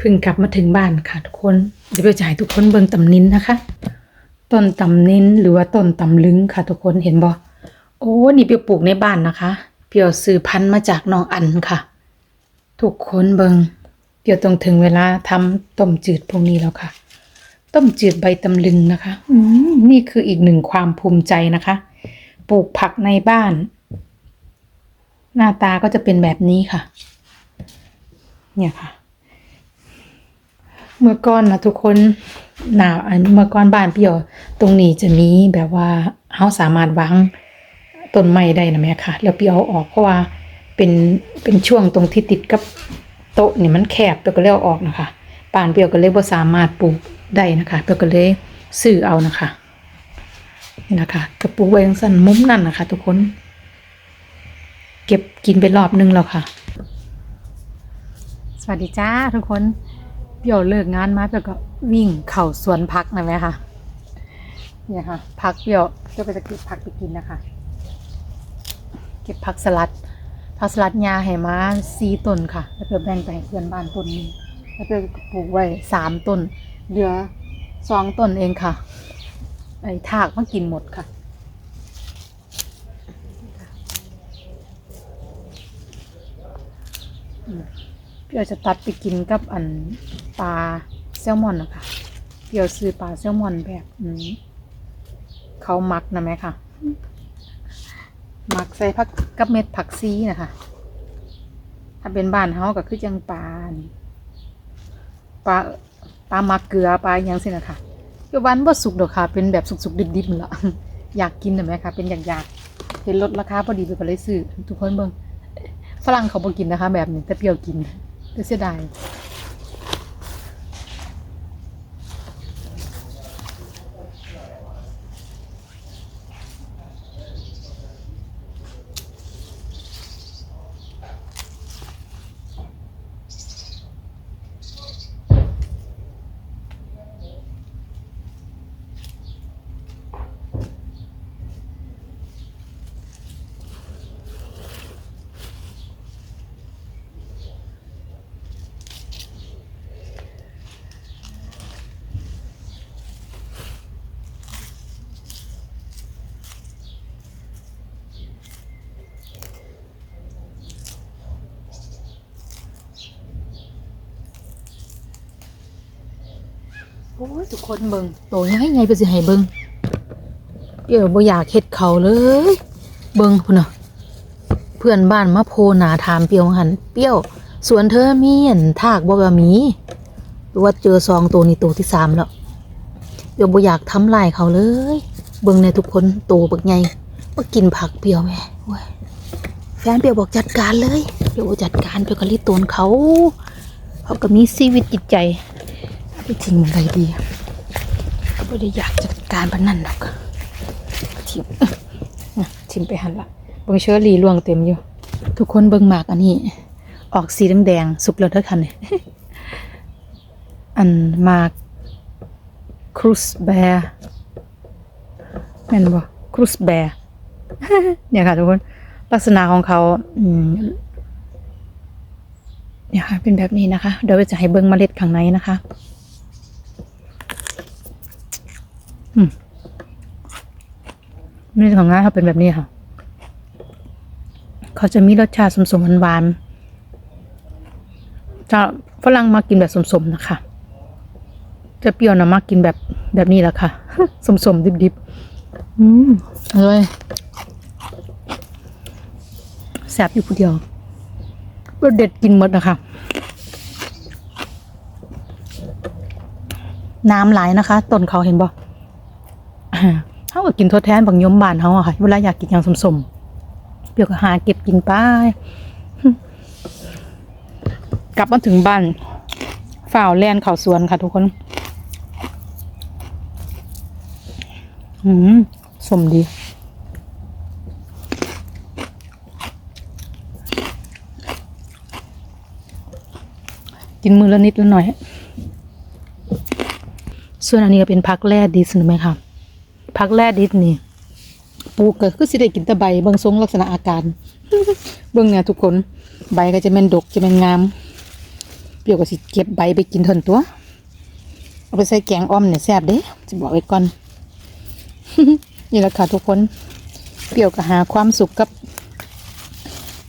พิ่งกลับมาถึงบ้านค่ะทุกคน เดี๋ยวไปจ่ายทุกคนเบิ่งตำนินนะคะ ต้นตำนินหรือว่าต้นตำลึงค่ะทุกคนเห็นบ่โอ้นี่เปียวปลูกในบ้านนะคะเปียวซื้อพันธุ์มาจากน้องอันค่ะ ทุกคนเบิงเปียวต้องถึงเวลาทำต้มจืดพวกนี้แล้วค่ะ ต้มจืดใบตำลึงนะคะอืนี่คืออีกหนึ่งความภูมิใจนะคะ ปลูกผักในบ้าน หน้าตาก็จะเป็นแบบนี้ค่ะ เนี่ยค่ะ เมื่อก่อนนะทุกคนหนาวอันเมื่อก่อนบ้านเปียว ตรงนี้จะมีแบบว่าเฮาสามารถวางต้นไม้ได้นะแม่ค่ะ แล้วเปียวเอาออกเพราะว่าเป็นเป็นช่วงตรงที่ติดกับโต๊ะนี่มันแคบเปียวก็เลยเอาออกนะคะป่านเปียวก็เลยบ่สามารถปลูกได้นะคะเปียวก็เลยซื้อเอานะคะนี่นะคะกระปลูกไว้จังสั่นมุมนั่นนะคะ ทุกคน เก็บกินไปรอบนึงแล้วค่ะ สวัสดีจ้าทุกคน เปียวเลิกงานมาเปียวก็วิ่งเข่าสวนพักนะแม่ค่ะเนี่ยค่ะพักเปียวเปียวไปจะเก็บผักไปกินนะคะ เก็บผักสลัดผักสลัดยาให้มาสี่ต้นค่ะ แล้วเปียวแบ่งไปให้เพื่อนบ้านต้นนึงแล้วเปียวปลูกไว้สามต้นเหลือสองต้นเองค่ะ ไอ้ถากมากินหมดค่ะเปียวจะตัดไปกินกับอัน ปลาแซลมอนนะคะเปียวซื้อปลาแซลมอนแบบอืมเขามักนะไหมคะมักใส่ผักกับเม็ดผักซีนะคะ ถ้าเป็นบ้านเฮาก็คือจังปลาปลาปลามักเกลือปลาอหยังสินะคะเปียววันบ่สุกดอกค่ะ เป็นแบบสุกๆดิบๆละอยากกินนะไหมคะเป็นอยากๆเห็นลดราคาพอดีเปียวก็เลยซื้อทุกคนเบิ่งฝรั่งเขาบอกกินนะคะ แบบนี้แต่เปรี้ยวกินแต่เสียดาย โอ้ยทุกคนเบิงโตยังไงไปสิให้เบิงเปรี้ยวบ่อยากเฮ็ดเขาเลย เบิงพุ่นน่ะเพื่อนบ้านมาโพนาถามเปรี้ยวหันเปรี้ยวสวนเธอมีอันทากบ่ว่ามีหรือว่าเจอซองตัวนี้ตัวที่สามแล้วเปรี้ยวบ่อยากทำลายเขาเลย เบิงในทุกคนโตบักไงมากินผักเปรี้ยวแม่โอ้ยแฟนเปรี้ยวบอกจัดการเลยเปียวจัดการเปรี้ยวก็รีบตนเขาเขาก็มีชีวิตจิตใจ ไปทิ้งอะไรดีไม่ได้อยากจัดการพนันหรอกทิ้งทิ้งไปหันละเบิ่งเชอรีล่วงเต็มอยู่ ทุกคนเบิ่งหมากอันนี้ ออกสีแดงๆสุกแล้วเท่าคันเนี่ยอันหมากครูสแบร์แม่นบ่ครูสแบร์เนี่ยค่ะทุกคนลักษณะของเขาเนี่ยค่ะเป็นแบบนี้นะคะ เดี๋ยวจะให้เบิ่งเมล็ดข้างในนะคะ อืมนี่ของง่ายเขาเป็นแบบนี้ค่ะ เขาจะมีรสชาติสมๆหวานๆจะฝรั่งมากินแบบสมๆนะคะ จะเปรี้ยวนะมากินแบบแบบนี้แหละค่ะ สมๆดิบๆ อืมอร่อยแซ่บอยู่ผู้เดียวรสเด็ดกินหมดนะคะ น้ำไหลนะคะ ต้นเขาเห็นบ่อ่า เขาก็กินทดแทนบางยมบานเขาอะค่ะ เวลาอยากกินอย่างสมๆเปรียวก็หาเก็บกินไปกลับมาถึงบ้านฝ่าวแลนเขาสวนค่ะทุกคน อืมสมดีกินมือละนิดละหน่อย ส่วนอันนี้ก็เป็นพักแร่ดิสนไหมคะ พักแร่ดิสนี่ปลูกก็คือสิได้กินแต่ใบเบิ่งทรงลักษณะอาการ เบิ่งเนี่ยทุกคนใบก็จะเป็นดกจะเป็นงาม เปรี้ยวก็สิเก็บใบไปกินทนตัว เอาไปใส่แกงอ้อมเนี่ยแซ่บเด้จะบอกไว้ก่อน นี่แหละค่ะทุกคน เปรี้ยวก็หาความสุขกับ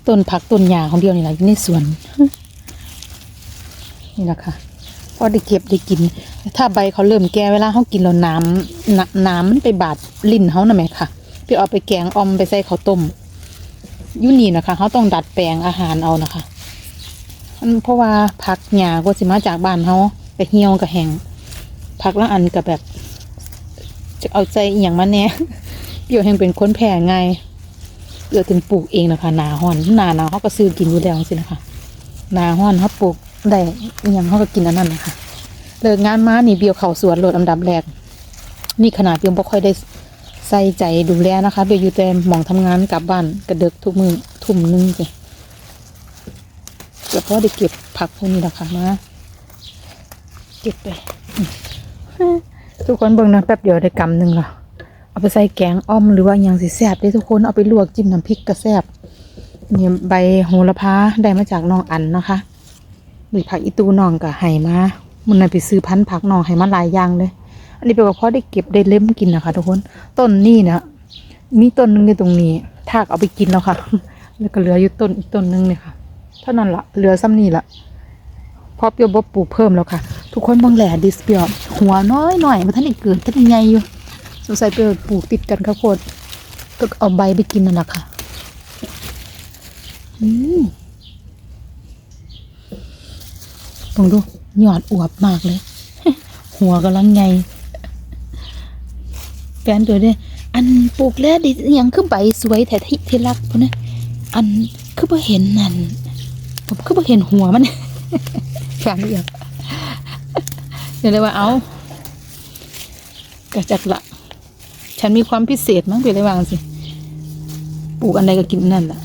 ต้นผักต้นหญ้าของเดียวนี่แหละในสวน นี่แหละค่ะ พอได้เก็บได้กิน ถ้าใบเขาเริ่มแก่เวลาเขากินแล้วน้ำน้ำน้ำมันไปบาดลิ้นเขาน่ะไหมค่ะเปรี้ยวเอาไปแกงออมไปใส่ข้าวต้มยุนี่นะคะเขาต้องดัดแปลงอาหารเอานะคะมันเพราะว่าผักหญ้าก็สิมาจากบ้านเขาไปเหี่ยวกับแห้งผักละอันกับแบบ จะเอาใจอย่างมาแน่เปรี้ยวแห้งเป็นคนแพ้ง่ายเปรี้ยวถึงปลูกเองนะคะนาห่อนนาหนาวเขาก็ซื้อกินอยู่แล้วสินะคะนาห่อนเขาปลูก ได้อหย่างเขาก็กินอันนั้นนะคะเลิกงานมานี่เบียวเข่าสวนโหลดอันดับแรก นี่ขนาดเบียวบ่ค่อยได้ใส่ใจดูแลนะคะเบียวอยู่แต่หมองทำงานกลับบ้านกระเดึกทุกมือทุ่มหนึงสิเดี๋ยวพอได้เก็บผักพวกนี้นะคะมาเก็บไปทุกคนเบิ่งนะแป๊บเดียวได้กำหนึ่งละเอาไปใส่แกงอ้อมหรือว่าย่างสิแซ่บได้ทุกคนเอาไปลวกจิ้มน้ำพริกก็แซ่บเนี่ยใบโหระพาได้มาจากน้องอันนะคะ นี่ผักอีตูน้องกับไห่มามันน่ะไปซื้อพันธุ์ผักน้องไห่มาหลายอย่างเลย อันนี้เป็นว่าพอได้เก็บได้เล่มกินนะคะทุกคน ต้นนี่นะมีต้นหนึงในตรงนี้ทากเอาไปกินแล้วค่ะ แล้วก็เหลืออยู่ต้นอีกต้นหนึงเนี่ยค่ะ เท่านั้นละเหลือซ้ำนี่ละพอเปียวบปลูกเพิ่มแล้วค่ะ ทุกคนบางแหล่ดิสเปียหัวน้อยหน่อยมันท่านได้เกิดท่านใหญ่อยู่สงสัยเปปลูกติดกันข้าวโพดก็เอาใบไปกินนั่นแหละค่ะ อืม ลองดูยอดอวบมากเลย หัวกำลังใหญ่แฟนตัวเนี่ยอันปลูกแล้วดิยังคือใบสวยแต่ที่ที่รักพนนะอันคือบ่เห็นนั่นผมคือบ่เห็นหัวมันแฟนเรียกเดี๋ยวเลยว่าเอากระจักละฉันมีความพิเศษมั้งเปเลยวางสิปลูกอันใดก็กินนั่นแหละ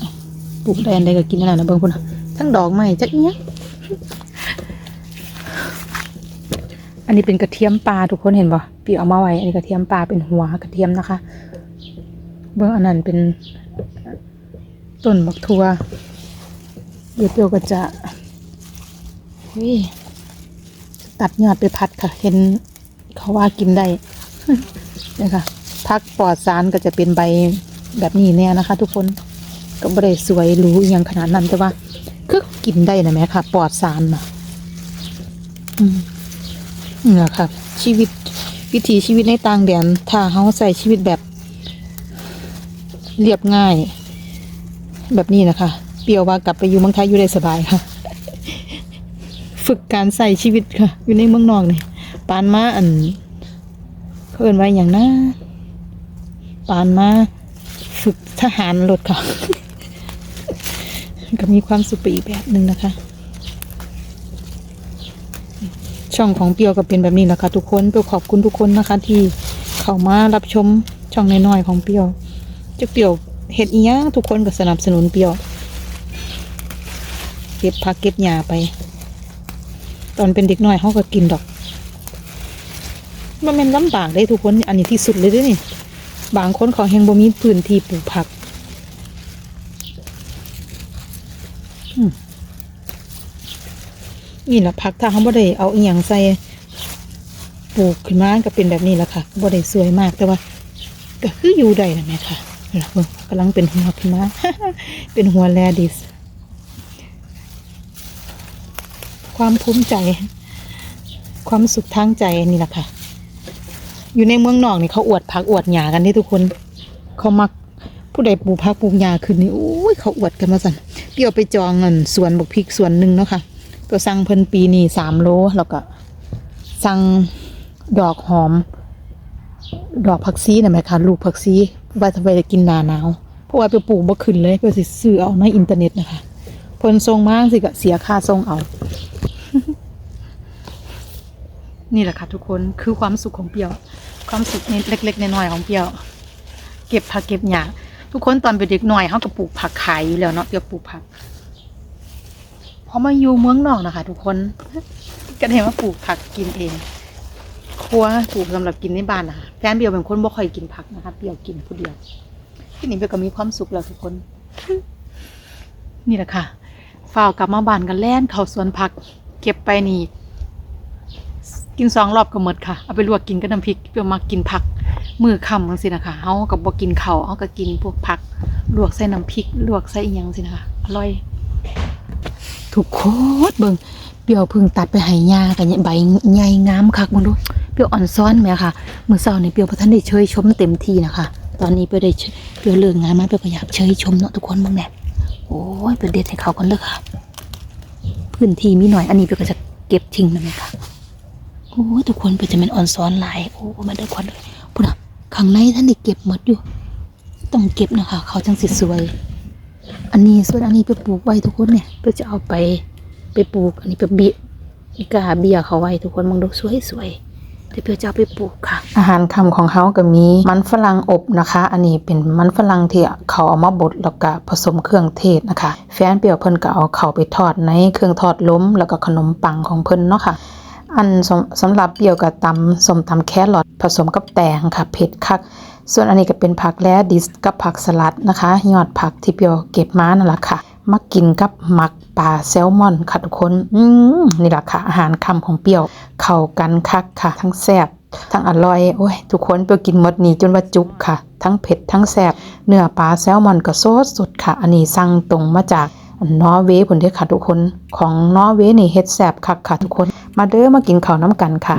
ปลูกใดอันใดก็กินอันนั้นนะเบิ่งพุ่นทั้งดอกไม้จักเนี้ย อันนี้เป็นกระเทียมปลาทุกคนเห็นป่ะปีเอามาไว้ อันนี้กระเทียมปลาเป็นหัวกระเทียมนะคะ เบิ่งอันนั้นเป็นต้นบักทัวเดี๋ยวเปียวก็จะตัดยอดไปพัดค่ะ เห็นเขาว่ากินได้นี่ค่ะพักปลอดสารก็จะเป็นใบแบบนี้เนี่ยนะคะ ทุกคนก็ไม่ได้สวยรูอย่างขนาดนั้นแต่ว่า คือกินได้นะแม่ค่ะ ปลอดสารนะอืม นี่แหละค่ะชีวิตวิถีชีวิตในต่างแดนถ้าเขาใส่ชีวิตแบบเรียบง่าย แบบนี้นะคะ เปรียวว่ากลับไปอยู่เมืองไทยอยู่ได้สบายค่ะ ฝึกการใส่ชีวิตค่ะ อยู่ในเมืองนอกนี่ปานมาอันเขาเอินไว้อย่างนะปานมาฝึกทหารรถค่ะ ก็มีความสุขไปอีกแบบหนึ่งนะคะ ช่องของเปียวก็เป็นแบบนี้แหละค่ะทุกคนเปียวขอบคุณทุกคนนะคะ ที่เข้ามารับชมช่องน้อยๆของเปียวจะเปียวเห็ดอีหยังทุกคนก็สนับสนุนเปียว เก็บผักเก็บหญ้าไป ตอนเป็นเด็กน้อยเขาก็กินดอกมันเป็นลำบากได้ทุกคนอันนี้ที่สุดเลยด้วยนี่บางคนเขาแหงบ่มีพื้นที่ปลูกผักอืม นี่แหละผักถ้าเขาบ่ได้เอาอีหยังใส่ปลูกขึ้นมาก็เป็นแบบนี้แหละค่ะบ่ได้สวยมากแต่ว่า ก็คืออยู่ได้นะแม่ค่ะเห็นไหมเบิ่งกำลังเป็นหัวขึ้นมาเป็นหัวแลดิส ความภูมิใจ ความสุขทางใจนี่แหละค่ะ อยู่ในเมืองนอกนี่เขาอวดผักอวดหญ้ากันที่ทุกคน เขามักผู้ใดปลูกผักปลูกหญ้าขึ้นนี่โอ้ยเขาอวดกันมาสั่นเปี่ยวไปจองเงินสวนบกพริกสวนหนึ่งเนาะค่ะ ตัวสั่งเพิ่นปีนี่สามโลแล้วก็สั่งดอกหอม ดอกผักซีนะไหมคะลูกผักซีว่าจะไปกินหนาหนาวเพราะว่าไปปลูกบ่ขึ้นเลยก็สิซื้อเอาในอินเทอร์เน็ตนะคะเพิ่นส่งมากสิก็เสียค่าส่งเอา นี่แหละค่ะทุกคนคือความสุขของเปียว ความสุขในเล็กๆน้อยๆของเปียว เก็บผักเก็บหญ้าทุกคนตอนเป็นเด็กน้อยเขาก็ปลูกผักขายอยู่แล้วเนาะเปียวปลูกผัก พอมาอยู่เมืองนอกนะคะ ทุกคนก็เห็นว่าปลูกผักกินเอง ครัวปลูกสำหรับกินในบ้านนะคะแฟนเบียวเป็นคนบ่ค่อยกินผักนะคะเปียวกินผู้เดียวที่นี่เบียวก็มีความสุขแล้วทุกคน นี่แหละค่ะฝ่าวกลับมาบ้านกันแล่นเข้าสวนผัก เก็บไปนี่กินสองรอบก็หมดค่ะ เอาไปลวกกินกับน้ำพริกเปรี้ยวมากินผัก มือค่ำจังซี่นะคะเฮาก็บ่กินเข้าเฮาก็กินพวกผัก ลวกใส่น้ำพริก ลวกใส่อีหยังสินะคะ อร่อย ทุกคนเบิ่งเปียวพึ่งตัดไปห้ยากันเนี่ยใบใหญ่งามคักมึงดูเปียวอ่อนซ้อนแหมค่ะมื้อเช้านี่เปียวบ่ทันได้เชยชมเต็มที่นะคะตอนนี้เปียวได้เปียวเลิกงานมาเปียวก็อยากเชยชมเนาะทุกคนเบิ่งแหน่โอ้ยเปียวเด็ดให้เขากันเลยค่ะ พื้นที่มีหน่อยอันนี้เปียวก็จะเก็บทิ้งนะแม่ค่ะโอ้ทุกคนเปียวจะเป็นอ่อนซ้อนหลายโอ้มาด้อควันเลยพุ่นน่ะข้างในท่านได้เก็บหมดอยู่ ต้องเก็บนะคะ เขาจังสิสวย อันนี้ส่วนอันนี้ไปปลูกไว้ทุกคนเนี่ยเพื่อจะเอาไปไปปลูก อันนี้ไปเบียกาเบียเขาไว้ทุกคนมองดูสวยๆแต่เพื่อจะเอาไปปลูกค่ะ อาหารคำของเขาก็มีมันฝรั่งอบนะคะ อันนี้เป็นมันฝรั่งที่เขาเอามาบดแล้วก็ผสมเครื่องเทศนะคะ แฟนเปียวเพิ่นก็เอาเขาไปทอดในเครื่องทอดล้มแล้วก็ขนมปังของเพิ่นเนาะค่ะอันสำสำหรับเปียวกับตำสมตำแครอทผสมกับแตงค่ะเผ็ดคัก ส่วนอันนี้ก็เป็นผักแลดิสกับผักสลัดนะคะยอดผักที่เปียวเก็บมานั่นแหละค่ะมากินกับหมักปลาแซลมอนค่ะทุกคนอืมนี่แหละค่ะ อาหารคำของเปียวเข้ากันคักค่ะ ทั้งแซ่บทั้งอร่อยโอ้ยทุกคนเปียวกินหมดนี้จนว่าจุกค่ะ ทั้งเผ็ดทั้งแซ่บเนื้อปลาแซลมอนก็สดสดค่ะ อันนี้สั่งตรงมาจากนอร์เวย์ผลเด้ค่ะทุกคนของนอร์เวย์นี่เฮ็ดแซ่บคักค่ะทุกคน มาเด้อมากินข้าวน้ำกันค่ะ